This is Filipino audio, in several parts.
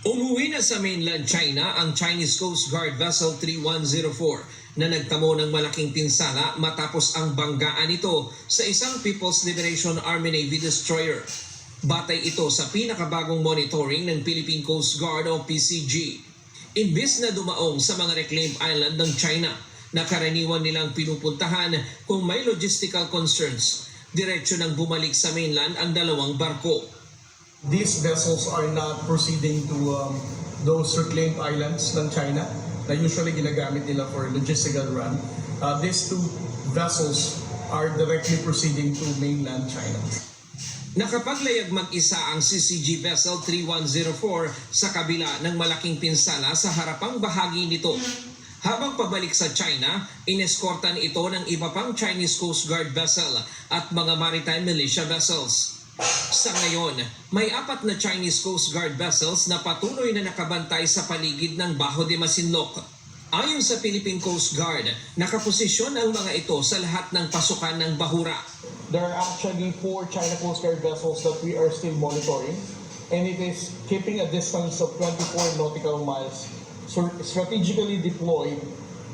Umuwi na sa mainland China ang Chinese Coast Guard Vessel 3104 na nagtamo ng malaking pinsala matapos ang banggaan nito sa isang People's Liberation Army Navy destroyer. Batay ito sa pinakabagong monitoring ng Philippine Coast Guard o PCG. Imbis na dumaong sa mga reclaimed island ng China na karaniwan nilang pinupuntahan kung may logistical concerns, diretsyo nang bumalik sa mainland ang dalawang barko. These vessels are not proceeding to um, those reclaimed islands ng China na usually ginagamit nila for logistical run. Uh, these two vessels are directly proceeding to mainland China. Nakapaglayag mag-isa ang CCG Vessel 3104 sa kabila ng malaking pinsala sa harapang bahagi nito. Habang pabalik sa China, ineskortan ito ng iba pang Chinese Coast Guard vessel at mga maritime militia vessels. Sa ngayon, may apat na Chinese Coast Guard vessels na patuloy na nakabantay sa paligid ng Baho de Masinloc. Ayon sa Philippine Coast Guard, nakaposisyon ang mga ito sa lahat ng pasukan ng Bahura. There are actually four China Coast Guard vessels that we are still monitoring and it is keeping a distance of 24 nautical miles strategically deployed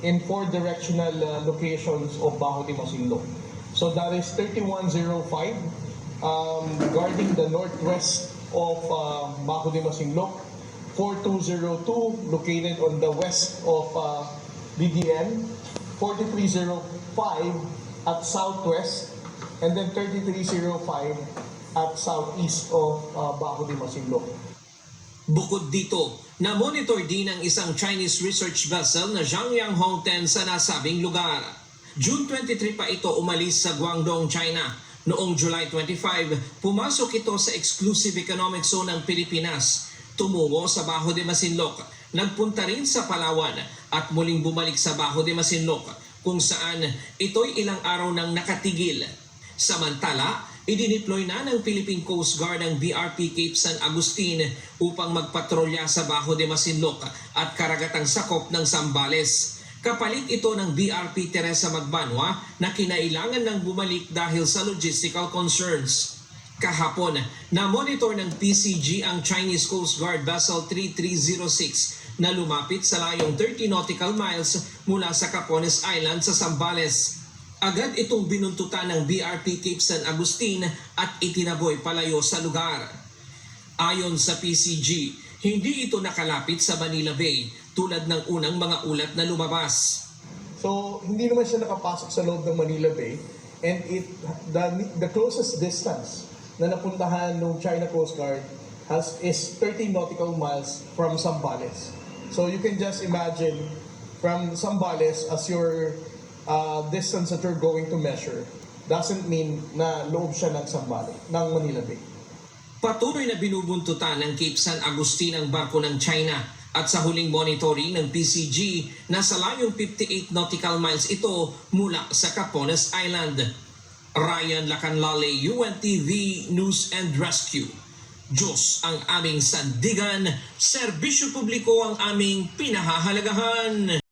in four directional uh, locations of Bajo de Masinloc. So that is 3105 um, guarding the northwest of uh, Bajo de Masinloc, 4202 located on the west of uh, BDN, 4305 at southwest, and then 3305 at southeast of uh, Bajo de Masinloc. Bukod dito, na-monitor din ang isang Chinese research vessel na Zhangyang Hongten sa nasabing lugar. June 23 pa ito umalis sa Guangdong, China. Noong July 25, pumasok ito sa exclusive economic zone ng Pilipinas. Tumungo sa Baho de Masinloc, nagpunta rin sa Palawan at muling bumalik sa Baho de Masinloc kung saan ito'y ilang araw nang nakatigil. Samantala, idiniploy na ng Philippine Coast Guard ang BRP Cape San Agustin upang magpatrolya sa Baho de Masinloc at karagatang sakop ng Sambales. Kapalit ito ng BRP Teresa Magbanwa na kinailangan ng bumalik dahil sa logistical concerns. Kahapon, na-monitor ng PCG ang Chinese Coast Guard Vessel 3306 na lumapit sa layong 30 nautical miles mula sa Capones Island sa Sambales. Agad itong binuntutan ng BRP Cape San Agustin at itinaboy palayo sa lugar. Ayon sa PCG, hindi ito nakalapit sa Manila Bay tulad ng unang mga ulat na lumabas. So, hindi naman siya nakapasok sa loob ng Manila Bay and it the, the closest distance na napuntahan ng China Coast Guard has is 30 nautical miles from Zambales. So you can just imagine from Zambales as your uh, distance that you're going to measure doesn't mean na loob siya ng Zambales, ng Manila Bay. Patuloy na binubuntutan ng Cape San Agustin ang barko ng China at sa huling monitoring ng PCG, nasa layong 58 nautical miles ito mula sa Capones Island. Ryan Lacanlale, UNTV News and Rescue. Diyos ang aming sandigan, serbisyo publiko ang aming pinahahalagahan.